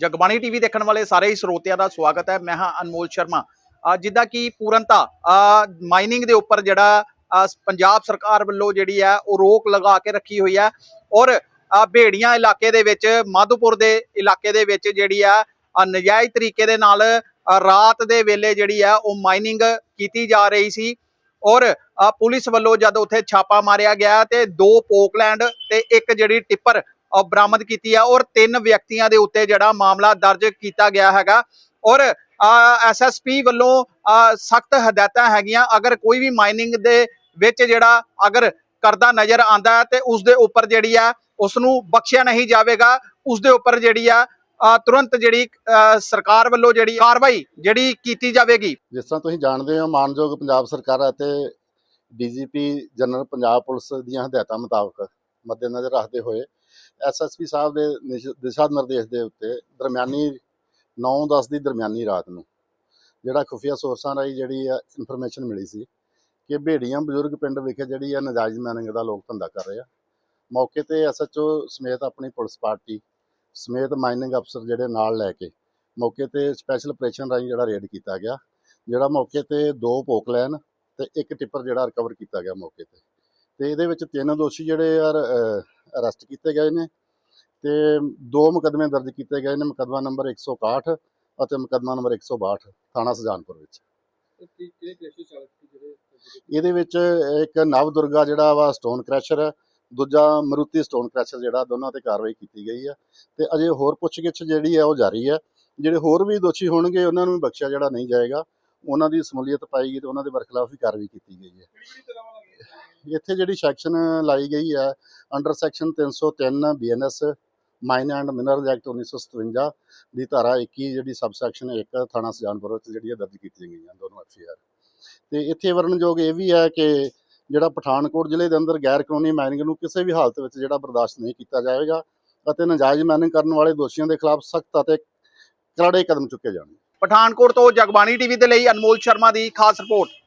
Jagbani TV ਦੇਖਣ ਵਾਲੇ ਸਾਰੇ ਹੀ ਸਰੋਤਿਆਂ ਦਾ ਸਵਾਗਤ ਹੈ। ਮੈਂ ਹਾਂ ਅਨਮੋਲ ਸ਼ਰਮਾ। ਜਿੱਦਾਂ ਕਿ ਪੂਰਨਤਾ ਮਾਈਨਿੰਗ ਦੇ ਉੱਪਰ ਜਿਹੜਾ ਪੰਜਾਬ ਸਰਕਾਰ ਵੱਲੋਂ ਜਿਹੜੀ ਹੈ, ਉਹ ਰੋਕ ਲਗਾ ਕੇ ਰੱਖੀ ਹੋਈ ਹੈ ਔਰ ਭੇੜੀਆਂ ਇਲਾਕੇ ਦੇ ਵਿੱਚ, ਮਾਧੋਪੁਰ ਦੇ ਇਲਾਕੇ ਦੇ ਵਿੱਚ ਜਿਹੜੀ ਆ ਨਜਾਇਜ਼ ਤਰੀਕੇ ਦੇ ਨਾਲ ਰਾਤ ਦੇ ਵੇਲੇ ਜਿਹੜੀ ਆ ਉਹ ਮਾਈਨਿੰਗ ਕੀਤੀ ਜਾ ਰਹੀ ਸੀ ਔਰ ਪੁਲਿਸ ਵੱਲੋਂ ਜਦ ਉੱਥੇ ਛਾਪਾ ਮਾਰਿਆ ਗਿਆ ਤੇ ਦੋ ਪੋਕਲੈਂਡ ਤੇ ਇੱਕ ਜਿਹੜੀ ਟਿੱਪਰ ਬਰਾਮਦ ਕੀਤੀ ਆ ਔਰ ਤਿੰਨ ਵਿਅਕਤੀਆਂ ਦੇ ਉੱਤੇ ਜਿਹੜਾ ਮਾਮਲਾ ਦਰਜ ਕੀਤਾ ਗਿਆ ਹੈਗਾ। ਔਰ ਐਸਐਸਪੀ ਵੱਲੋਂ ਸਖਤ ਹਦਾਇਤਾਂ ਹੈਗੀਆਂ। ਅਗਰ ਕੋਈ ਵੀ ਮਾਈਨਿੰਗ ਦੇ ਵਿੱਚ ਜਿਹੜਾ ਅਗਰ ਕਰਦਾ ਨਜ਼ਰ ਆਂਦਾ ਤੇ ਉਸ ਦੇ ਉੱਪਰ ਜਿਹੜੀ ਆ ਉਸ ਨੂੰ ਬਖਸ਼ਿਆ ਨਹੀਂ ਜਾਵੇਗਾ। ਉਸ ਦੇ ਉੱਪਰ ਜਿਹੜੀ ਆ ਤੁਰੰਤ ਜਿਹੜੀ ਸਰਕਾਰ ਵੱਲੋਂ ਜਿਹੜੀ ਕਾਰਵਾਈ ਜਿਹੜੀ ਕੀਤੀ ਜਾਵੇਗੀ। ਜਿਸ ਤਰ੍ਹਾਂ ਤੁਸੀਂ ਜਾਣਦੇ ਹੋ, ਮਾਨਯੋਗ ਪੰਜਾਬ ਸਰਕਾਰ ਅਤੇ ਡੀਜੀਪੀ ਜਨਰਲ ਪੰਜਾਬ ਪੁਲਿਸ ਦੀਆਂ ਹਦਾਇਤਾਂ ਮੁਤਾਬਕ ਮੱਦੇਨਜ਼ਰ ਰੱਖਦੇ ਹੋਏ ਐਸਐਸਪੀ ਸਾਹਿਬ ਦੇ ਨਿਸ਼- ਦਿਸ਼ਾ ਨਿਰਦੇਸ਼ ਦੇ ਉੱਤੇ ਦਰਮਿਆਨੀ 9-10 ਦੀ ਦਰਮਿਆਨੀ ਰਾਤ ਨੂੰ ਜਿਹੜਾ ਖੁਫੀਆ ਸੋਰਸਾਂ ਰਾਹੀਂ ਜਿਹੜੀ ਆ ਇਨਫੋਰਮੇਸ਼ਨ ਮਿਲੀ ਸੀ ਕਿ ਭੇੜੀਆਂ ਬਜ਼ੁਰਗ ਪਿੰਡ ਵਿਖੇ ਜਿਹੜੀ ਆ ਨਜਾਇਜ਼ ਮੈਨਿੰਗ ਦਾ ਲੋਕ ਧੰਦਾ ਕਰ ਰਹੇ ਆ। ਮੌਕੇ ਤੇ ਐਸਐਚਓ ਸਮੇਤ ਆਪਣੀ ਪੁਲਿਸ ਪਾਰਟੀ ਸਮੇਤ ਮਾਈਨਿੰਗ ਅਫਸਰ ਜਿਹੜੇ ਨਾਲ ਲੈ ਕੇ ਮੌਕੇ ਤੇ ਸਪੈਸ਼ਲ ਆਪਰੇਸ਼ਨ ਰਾਹੀਂ ਜਿਹੜਾ ਰੇਡ ਕੀਤਾ ਗਿਆ, ਜਿਹੜਾ ਮੌਕੇ ਤੇ ਦੋ ਪੋਕਲੈਨ ਤੇ ਇੱਕ ਟਿੱਪਰ ਜਿਹੜਾ ਰਿਕਵਰ ਕੀਤਾ ਗਿਆ ਮੌਕੇ ਤੇ। ਤੇ ਇਹਦੇ ਵਿੱਚ ਤਿੰਨ ਦੋਸ਼ੀ ਜਿਹੜੇ ਯਾਰ ਅਰੈਸਟ ਕੀਤੇ ਗਏ ਨੇ ਤੇ ਦੋ ਮੁਕੱਦਮੇ ਦਰਜ ਕੀਤੇ ਗਏ ਨੇ ਮੁਕੱਦਮਾ ਨੰਬਰ 161 ਅਤੇ ਮੁਕੱਦਮਾ ਨੰਬਰ 162 ਥਾਣਾ ਸੁਜਾਨਪੁਰ ਵਿੱਚ। ਇਹਦੇ ਵਿੱਚ ਇੱਕ ਨਵ ਦੁਰਗਾ ਜਿਹੜਾ ਵਾ ਸਟੋਨ ਕ੍ਰੈਸ਼ਰ ਹੈ ਦੂਜਾ ਮਰੂਤੀ ਸਟੋਨ ਕ੍ਰੈਸ਼ਰ ਜਿਹੜਾ ਦੋਨਾਂ ਤੇ ਕਾਰਵਾਈ ਕੀਤੀ ਗਈ ਹੈ ਤੇ ਅਜੇ ਹੋਰ ਪੁੱਛਗਿੱਛ ਜਿਹੜੀ ਹੈ ਉਹ ਜਾਰੀ ਹੈ। ਜਿਹੜੇ ਹੋਰ ਵੀ ਦੋਸ਼ੀ ਹੋਣਗੇ ਉਹਨਾਂ ਨੂੰ ਵੀ ਬਖਸ਼ਿਆ ਜਿਹੜਾ ਨਹੀਂ ਜਾਏਗਾ। ਉਹਨਾਂ ਦੀ ਸਮੂਲੀਅਤ ਪਾਈ ਗਈ ਤੇ ਉਹਨਾਂ ਦੇ ਬਰਖਲਾਫ ਵੀ ਕਾਰਵਾਈ ਕੀਤੀ ਗਈ ਹੈ। ਇੱਥੇ ਜਿਹੜੀ ਸੈਕਸ਼ਨ ਲਾਈ ਗਈ ਹੈ under section 303 BNS mine and mineral act 1957 ਦੀ ਧਾਰਾ 21 ਜਿਹੜੀ ਸਬ ਸੈਕਸ਼ਨ 1 ਥਾਣਾ ਸਜਾਨਪੁਰ ਵਿੱਚ ਜਿਹੜੀ ਹੈ ਦਰਜ ਕੀਤੀਆਂ ਗਈਆਂ ਦੋਨੋਂ ਐਫਆਰ ਤੇ ਇੱਥੇ ਵਰਣਯੋਗ ਇਹ ਵੀ ਹੈ ਕਿ ਜਿਹੜਾ ਪਠਾਨਕੋਟ ਜ਼ਿਲ੍ਹੇ ਦੇ ਅੰਦਰ ਗੈਰ ਕਾਨੂੰਨੀ ਮਾਈਨਿੰਗ ਨੂੰ ਕਿਸੇ ਵੀ ਹਾਲਤ ਵਿੱਚ ਜਿਹੜਾ ਬਰਦਾਸ਼ਤ ਨਹੀਂ ਕੀਤਾ ਜਾਵੇਗਾ ਅਤੇ ਨਾਜਾਇਜ਼ ਮਾਈਨਿੰਗ ਕਰਨ ਵਾਲੇ ਦੋਸ਼ੀਆਂ ਦੇ ਖਿਲਾਫ ਸਖਤ ਅਤੇ ਕਰੜੇ ਕਦਮ ਚੁੱਕੇ ਜਾਣਗੇ। ਪਠਾਨਕੋਟ ਤੋਂ ਜਗਬਾਣੀ ਟੀਵੀ ਦੇ ਲਈ ਅਨਮੋਲ ਸ਼ਰਮਾ ਦੀ ਖਾਸ ਰਿਪੋਰਟ।